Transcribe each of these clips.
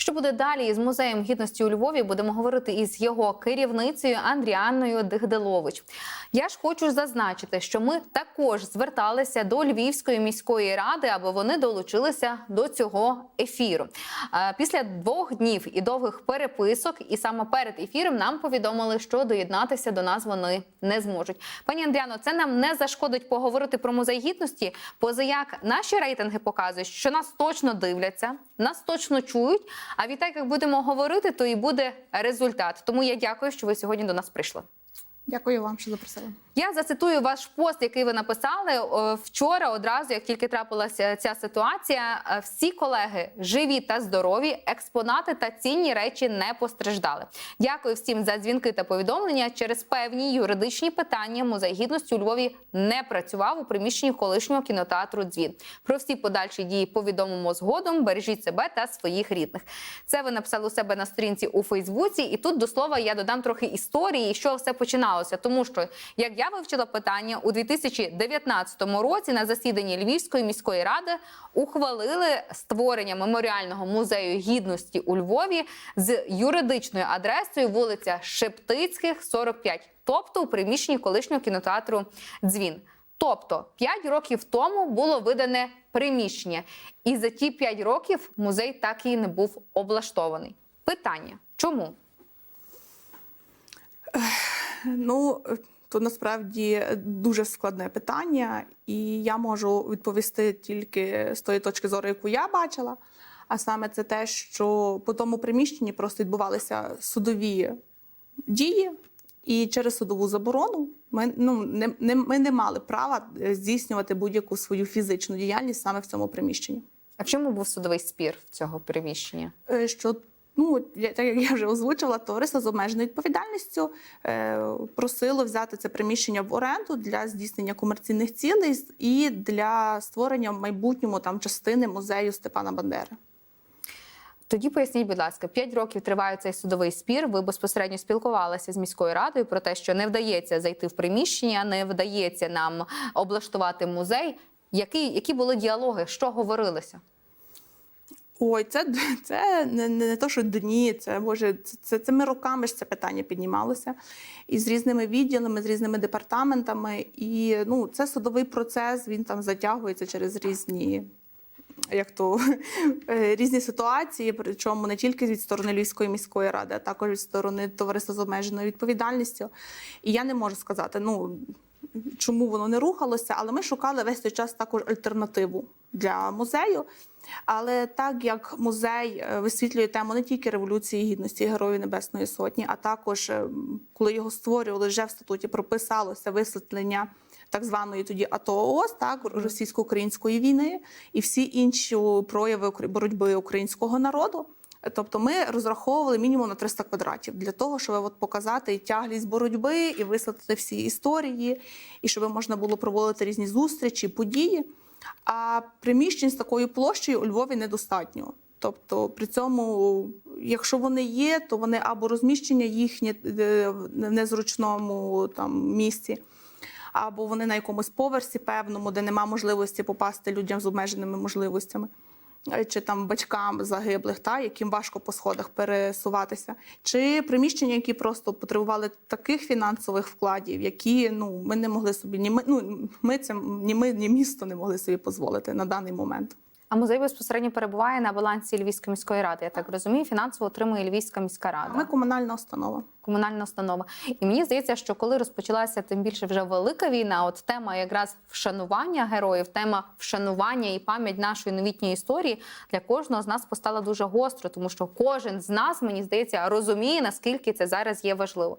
Що буде далі із музеєм гідності у Львові? Будемо говорити із його керівницею Андріанною Дигделович. Я ж хочу зазначити, що ми також зверталися до Львівської міської ради, аби вони долучилися до цього ефіру. Е, Після двох днів і довгих переписок, і саме перед ефіром нам повідомили, що доєднатися до нас вони не зможуть. Пані Андріано, це нам не зашкодить поговорити про музей гідності, позаяк наші рейтинги показують, що нас точно дивляться, нас точно чують. А відтак, як будемо говорити, то і буде результат. Тому я дякую, що ви сьогодні до нас прийшли. Дякую вам, що запросили. Я зацитую ваш пост, який ви написали е, вчора. Одразу, як тільки трапилася ця ситуація, е, всі колеги живі та здорові, експонати та цінні речі не постраждали. Дякую всім за дзвінки та повідомлення. Через певні юридичні питання музей гідності у Львові не працював у приміщенні колишнього кінотеатру Дзвін. Про всі подальші дії повідомимо згодом. Бережіть себе та своїх рідних. Це ви написали у себе на сторінці у Фейсбуці. І тут до слова я додам трохи історії, що все починалося, тому що як я вивчила питання у 2019 році на засіданні Львівської міської ради ухвалили створення меморіального музею гідності у Львові з юридичною адресою вулиця Шептицьких, 45, тобто у приміщенні колишнього кінотеатру Дзвін. Тобто 5 років тому було видане приміщення, і за ті 5 років музей так і не був облаштований. Питання: чому? Ну то насправді дуже складне питання, і я можу відповісти тільки з тої точки зору, яку я бачила. А саме це те, що по тому приміщенні просто відбувалися судові дії, і через судову заборону ми ну не, не ми не мали права е, здійснювати будь-яку свою фізичну діяльність саме в цьому приміщенні. А в чому був судовий спір цього приміщення? Е, що ну так як я вже озвучила, товариство з обмеженою відповідальністю е, просило взяти це приміщення в оренду для здійснення комерційних цілей і для створення в майбутньому там частини музею Степана Бандери. Тоді поясніть, будь ласка, 5 років триває цей судовий спір. Ви безпосередньо спілкувалися з міською радою про те, що не вдається зайти в приміщення, не вдається нам облаштувати музей. Які, які були діалоги? Що говорилося? Ой, це, це не, не, не то, що дні, це може це, це, це ми роками ж це питання піднімалося і з різними відділами, з різними департаментами. І ну, це судовий процес, він там затягується через різні. Як то е, різні ситуації, причому не тільки від сторони Львівської міської ради, а також від сторони товариства з обмеженою відповідальністю. І я не можу сказати, ну чому воно не рухалося, але ми шукали весь цей час також альтернативу для музею. Але так як музей е, висвітлює тему не тільки Революції Гідності Героїв Небесної Сотні, а також е, коли його створювали, вже в статуті прописалося висвітлення так званої тоді АТО ООС, так російсько-української війни і всі інші прояви боротьби українського народу. Тобто ми розраховували мінімум на 300 квадратів для того, щоб от показати і тяглість боротьби, і висвітлити всі історії, і щоб можна було проводити різні зустрічі, події. А приміщень з такою площею у Львові недостатньо. Тобто, при цьому, якщо вони є, то вони або розміщення їхнє е, в незручному там місці, або вони на якомусь поверсі певному, де нема можливості попасти людям з обмеженими можливостями. Е, Чи там батькам загиблих, та яким важко по сходах пересуватися, чи приміщення, які просто потребували таких фінансових вкладів, які ну ми не могли собі ні ми, ну ми це ні ми, ні місто не могли собі дозволити на даний момент. А музей безпосередньо перебуває на балансі Львівської міської ради. Я так розумію, фінансово отримує Львівська міська рада. Ми комунальна установа. комунальна установа. І мені здається, що коли розпочалася тим більше вже велика війна, от тема якраз вшанування героїв, тема вшанування і пам'ять нашої новітньої історії для кожного з нас постала дуже гостро, тому що кожен з нас, мені здається, розуміє, наскільки це зараз є важливо.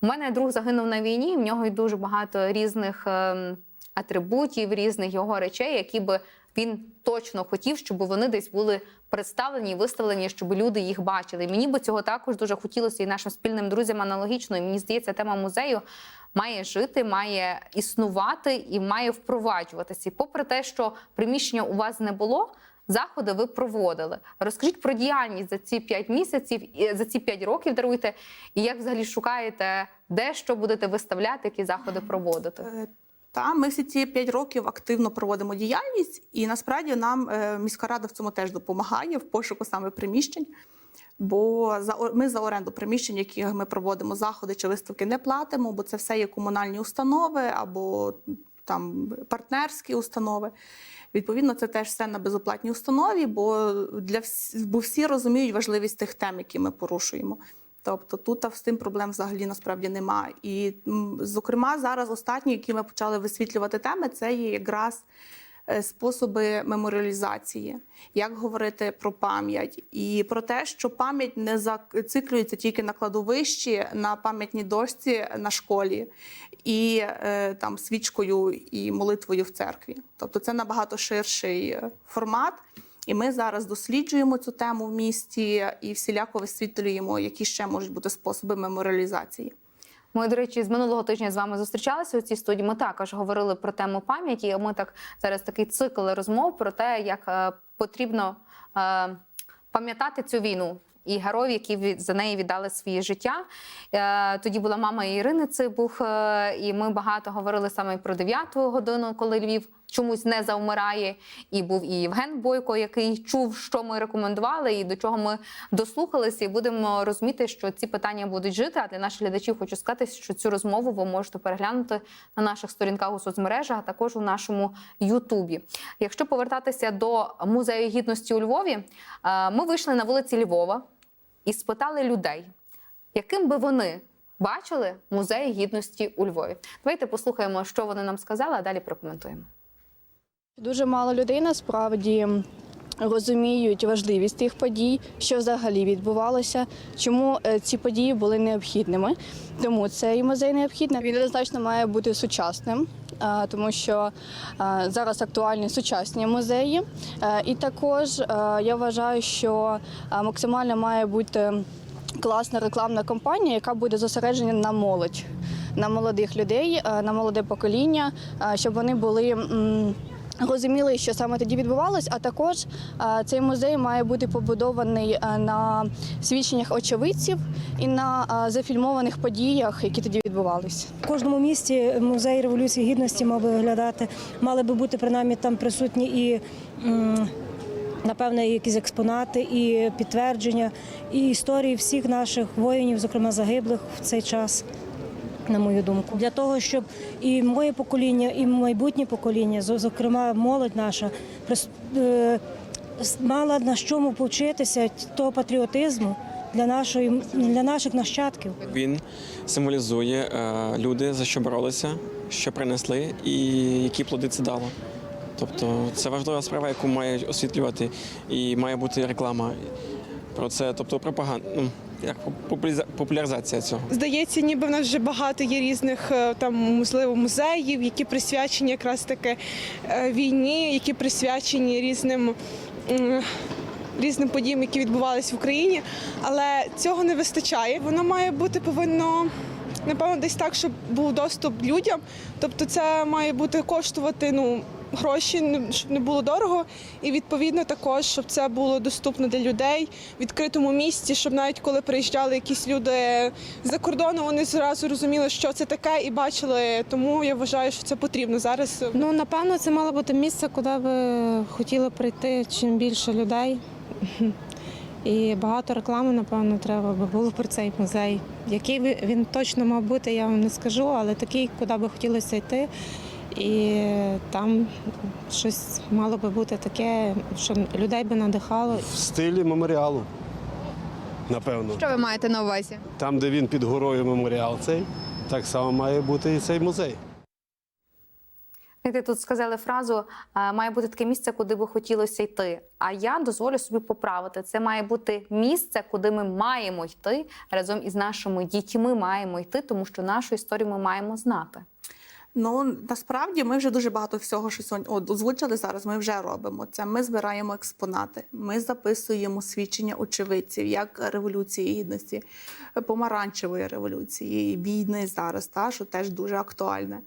У мене друг загинув на війні, в нього й дуже багато різних ем, атрибутів, різних його речей, які би він точно хотів, щоб вони десь були представлені і виставлені, щоб люди їх бачили. І мені би цього також дуже хотілося і нашим спільним друзям аналогічно. І мені здається, тема музею має жити, має існувати і має впроваджуватися. І попри те, що приміщення у вас не було. Заходи ви проводили. Розкажіть про діяльність за ці 5 місяців, і за ці 5 років даруйте, і як взагалі шукаєте, де що будете виставляти, які заходи проводити. Та ми всі ці п'ять років активно проводимо діяльність, і насправді нам е, міська рада в цьому теж допомагає в пошуку саме приміщень. Бо за ми за оренду приміщень, які ми проводимо заходи чи виставки, не платимо, бо це все є комунальні установи або там партнерські установи. Відповідно, це теж все на безоплатній установі, бо для всі, бо всі розуміють важливість тих тем, які ми порушуємо. Тобто тут з тим проблем взагалі насправді немає. І, зокрема, зараз останні, які ми почали висвітлювати теми, це є якраз е, способи меморіалізації, як говорити про пам'ять, і про те, що пам'ять не зациклюється тільки на кладовищі, на пам'ятній дошці на школі і е, там свічкою і молитвою в церкві. Тобто це набагато ширший е, формат. І ми зараз досліджуємо цю тему в місті і всіляко висвітлюємо, які ще можуть бути способи меморіалізації. Ми, до речі, з минулого тижня з вами зустрічалися у цій студії. Ми також говорили про тему пам'яті. Ми так зараз такий цикл розмов про те, як е, потрібно е, пам'ятати цю війну. І героїв, які за неї віддали своє життя. Е, Тоді була мама Ірини Цибух, е, і ми багато говорили саме про 9 годину, коли Львів чомусь не завмирає. І був і Євген Бойко, який чув, що ми рекомендували, і до чого ми дослухалися. І будемо розуміти, що ці питання будуть жити. А для наших глядачів хочу сказати, що цю розмову ви можете переглянути на наших сторінках у соцмережах, а також у нашому Ютубі. Якщо повертатися до музею гідності у Львові, е, ми вийшли на вулиці Львова і спитали людей, яким би вони бачили музей гідності у Львові. Давайте послухаємо, що вони нам сказали, а далі прокоментуємо. Дуже мало людей насправді розуміють важливість тих подій, що взагалі відбувалося, чому е, ці події були необхідними. Тому цей музей необхідний. Він однозначно має бути сучасним, тому що е, зараз актуальні сучасні музеї. Е, І також е, я вважаю, що е, максимально має бути класна рекламна кампанія, яка буде зосереджена на молодь, на молодих людей, е, на молоде покоління, е, щоб вони були. Розуміли, що саме тоді відбувалось, а також е, цей музей має бути побудований е, на свідченнях очевидців і на е, зафільмованих подіях, які тоді відбувались. В кожному місті музей революції гідності мав би виглядати, мали би бути принаймні там присутні і. м, Напевне, якісь експонати, і підтвердження, і історії всіх наших воїнів, зокрема загиблих в цей час, на мою думку, для того, щоб і моє покоління, і майбутнє покоління, зокрема молодь наша, е, мала на чому повчитися того патріотизму для нашої для наших нащадків. Він символізує е, люди, за що боролися, що принесли і які плоди це дало. Тобто це важлива справа, яку має освітлювати, і має бути реклама про це, тобто пропаганда, ну, як популяризація цього. Здається, ніби в нас вже багато є різних е, там можливо музеїв, які присвячені якраз таки е, війні, які присвячені різним. Різним подіям, які відбувалися в Україні, але цього не вистачає. Воно має бути повинно напевно десь так, щоб був доступ людям. Тобто, це має бути коштувати ну гроші, щоб не було дорого, і відповідно також, щоб це було доступно для людей в відкритому місці, щоб навіть коли приїжджали якісь люди з-за кордону, вони зразу розуміли, що це таке, і бачили. Тому я вважаю, що це потрібно зараз. Ну, напевно, це мало бути місце, куди би хотіло прийти чим більше людей. І багато реклами, напевно, треба би було про цей музей. Який він точно мав бути, я вам не скажу, але такий, куди би хотілося йти. І там щось мало би бути таке, що людей би надихало. в стилі меморіалу. Напевно. Що ви маєте на увазі? Там, де він під горою меморіал цей, так само має бути і цей музей. Знаєте, тут сказали фразу «Е, має бути таке місце, куди би хотілося йти. А я дозволю собі поправити. Це має бути місце, куди ми маємо йти разом із нашими дітьми. Маємо йти, тому що нашу історію ми маємо знати. Ну насправді ми вже дуже багато всього, що сьогодні от, озвучили зараз. Ми вже робимо це. Ми збираємо експонати, ми записуємо свідчення очевидців, як революції гідності, помаранчевої революції, війни зараз, та що теж дуже актуальне.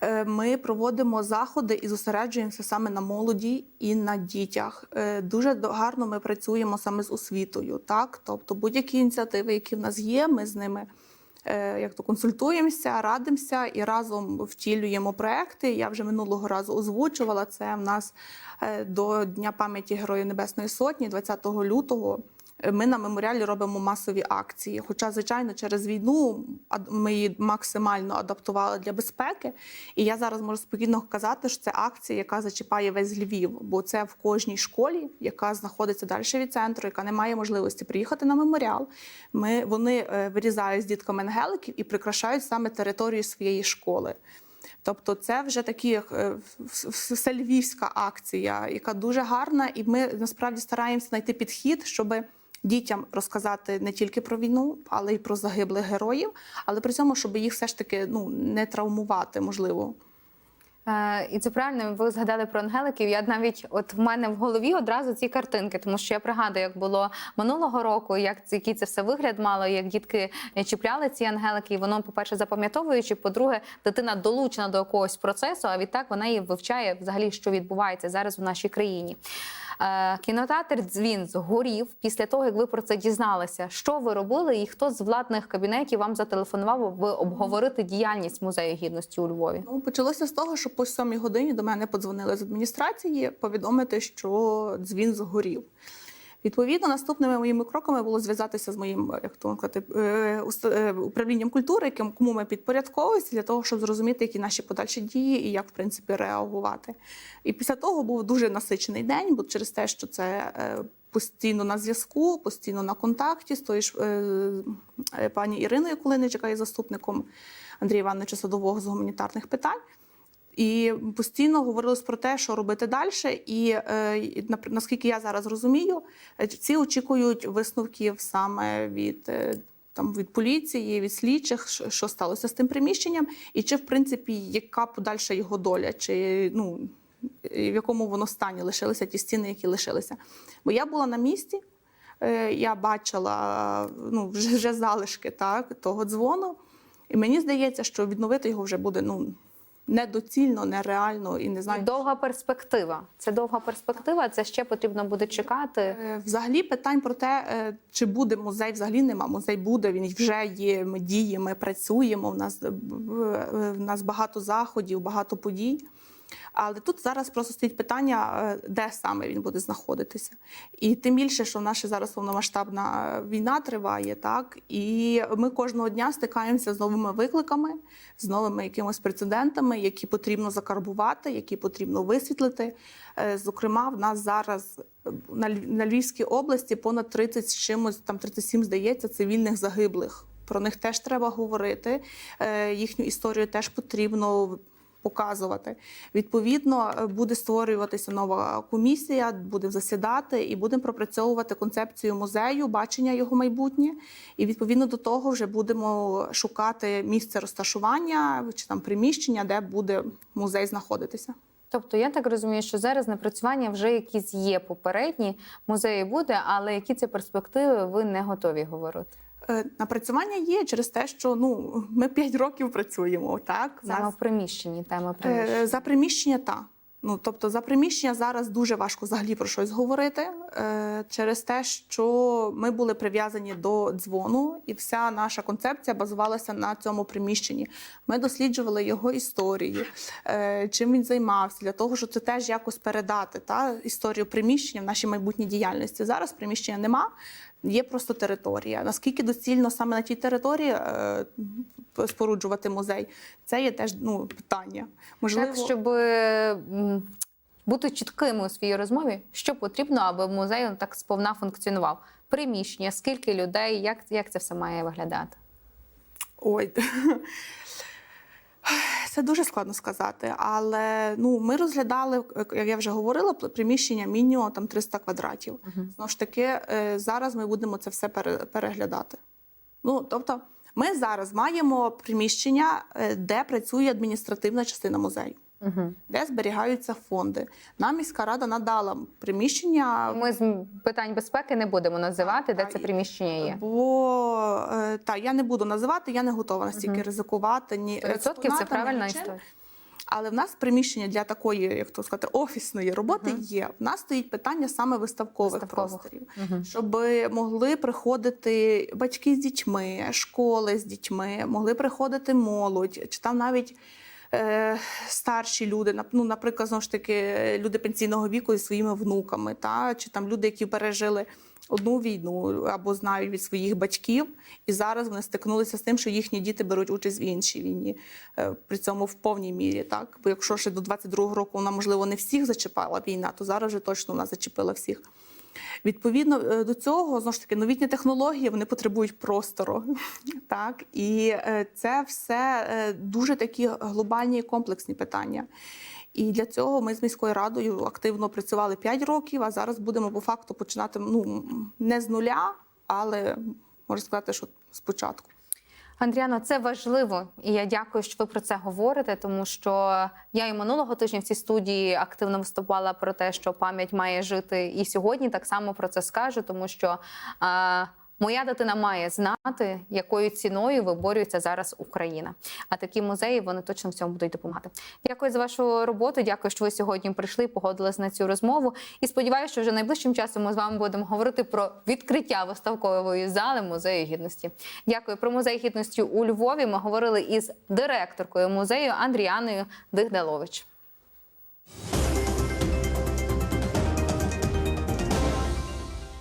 Е, Ми проводимо заходи і зосереджуємося саме на молоді і на дітях. Е, Дуже гарно ми працюємо саме з освітою. Так, тобто будь-які ініціативи, які в нас є, ми з ними як то консультуємося, радимося і разом втілюємо проекти. Я вже минулого разу озвучувала це. В нас е, до Дня пам'яті Героїв Небесної Сотні, 20 лютого. Ми на меморіалі робимо масові акції. Хоча, звичайно, через війну ми її максимально адаптували для безпеки. І я зараз можу спокійно казати, що це акція, яка зачіпає весь Львів, бо це в кожній школі, яка знаходиться далі від центру, яка не має можливості приїхати на меморіал. Ми вони е, вирізають з дітками ангеликів і прикрашають саме територію своєї школи. Тобто, це вже такі е, в- в- акція, яка дуже гарна, і ми насправді стараємося знайти підхід, щоб дітям розказати не тільки про війну, але й про загиблих героїв, але при цьому, щоб їх все ж таки ну не травмувати, можливо. Е, і це правильно. Ви згадали про ангеликів. Я навіть от в мене в голові одразу ці картинки, тому що я пригадую, як було минулого року, як який це все вигляд мало, як дітки чіпляли ці ангелики. І воно, по-перше, запам'ятовуючи, по-друге, дитина долучена до якогось процесу, а відтак вона і вивчає взагалі, що відбувається зараз у нашій країні. Е, Кінотеатр Дзвін згорів після того, як ви про це дізналися. Що ви робили, і хто з владних кабінетів вам зателефонував, аби обговорити діяльність музею гідності у Львові? Ну, почалося з того, що по сьомій годині до мене подзвонили з адміністрації повідомити, що дзвін згорів. Відповідно, наступними моїми кроками було зв'язатися з моїм як то сказати, е, е, управлінням культури, яким кому ми підпорядковуємося, для того, щоб зрозуміти, які наші подальші дії і як в принципі реагувати. І після того був дуже насичений день, бо через те, що це е, постійно на зв'язку, постійно на контакті з ж е, е, пані Іриною Кулинич, яка є заступником Андрія Івановича Садового з гуманітарних питань. І постійно говорилось про те, що робити далі. І е, наскільки я зараз розумію, е, всі очікують висновків саме від. е, Там від поліції, від слідчих, що- сталося з тим приміщенням, і чи в принципі яка подальша його доля, чи ну в якому воно стані лишилися ті стіни, які лишилися. Бо я була на місці, я бачила ну, вже, вже залишки так, того дзвону, і мені здається, що відновити його вже буде ну, недоцільно, нереально і не знаю. Довга перспектива. Це довга перспектива. Це ще потрібно буде чекати. Е, Взагалі питань про те, е, чи буде музей, взагалі нема. Музей буде, він вже є. Ми діємо, ми працюємо. У нас, е, в нас багато заходів, багато подій. Але тут зараз просто стоїть питання, е, де саме він буде знаходитися. І тим більше, що ще зараз повномасштабна війна триває, так і ми кожного дня стикаємося з новими викликами, з новими якимось прецедентами, які потрібно закарбувати, які потрібно висвітлити. Е, Зокрема, в нас зараз е, на Львівській області понад 30 з чимось, там 37, здається, цивільних загиблих. Про них теж треба говорити. е, Їхню історію теж потрібно показувати. Відповідно, е, буде створюватися нова комісія, буде засідати і будемо пропрацьовувати концепцію музею, бачення його майбутнє. І відповідно до того вже будемо шукати місце розташування чи там приміщення, де буде музей знаходитися. Тобто, я так розумію, що зараз напрацювання вже якісь є попередні. Музеї буде, але які це перспективи, ви не готові говорити. Е, Напрацювання є через те, що ну ми 5 років працюємо. Так Саме нас- в приміщенні, тема Е, приміщення. За приміщення та. Ну, тобто за приміщення зараз дуже важко взагалі про щось говорити е, через те, що ми були прив'язані до дзвону, і вся наша концепція базувалася на цьому приміщенні. Ми досліджували його історію, чим він займався, для того, щоб це теж якось передати та, історію приміщення в нашій майбутній діяльності. Зараз приміщення нема. Є просто територія. Наскільки доцільно саме на тій території е, споруджувати музей, це є теж ну, питання. Можливо, Так, щоб бути чіткими у своїй розмові, що потрібно, аби музей так сповна функціонував. Приміщення, скільки людей, як, як це все має виглядати? Ой. Це дуже складно сказати, але ну ми розглядали, як я вже говорила, приміщення мінімум там 300 квадратів. Знову ж таки, е, зараз ми будемо це все пере- переглядати. Ну тобто, ми зараз маємо приміщення, е, де працює адміністративна частина музею, Угу. де зберігаються фонди. Нам міська рада надала приміщення. Ми з питань безпеки не будемо називати, де Так, це приміщення є. Бо е, та я не буду називати, я не готова настільки Мгм. ризикувати. Ні 100% це правильна нічим. історія. Але в нас приміщення для такої, як то сказати, офісної роботи Мгм. є. В нас стоїть питання саме виставкових, Виставкових. просторів, Мгм. щоб могли приходити батьки з дітьми, школи з дітьми, могли приходити молодь, чи там навіть. Е, Старші люди, ну, наприклад, знову ж таки, люди пенсійного віку зі своїми внуками, та чи там люди, які пережили одну війну або знають від своїх батьків, і зараз вони стикнулися з тим, що їхні діти беруть участь в іншій війні, е, при цьому в повній мірі. Так, бо якщо ще до 22-го року вона можливо не всіх зачіпала війна, то зараз вже точно вона зачепила всіх. Відповідно е, до цього, знову ж таки, новітні технології вони потребують простору. Так? І е, це все е, дуже такі глобальні і комплексні питання. І для цього ми з міською радою активно працювали 5 років, а зараз будемо по факту починати ну, не з нуля, але можна сказати, що спочатку. Андріано, це важливо, і я дякую, що ви про це говорите, тому що я і минулого тижня в цій студії активно виступала про те, що пам'ять має жити, і сьогодні так само про це скажу, тому що а, моя дитина має знати, якою ціною виборюється зараз Україна. А такі музеї вони точно в цьому будуть допомагати. Дякую за вашу роботу. Дякую, що ви сьогодні прийшли, погодились на цю розмову. І сподіваюся, що вже найближчим часом ми з вами будемо говорити про відкриття виставкової зали музею гідності. Дякую про музей гідності у Львові. Ми говорили із директоркою музею Андріаною Дигдалович.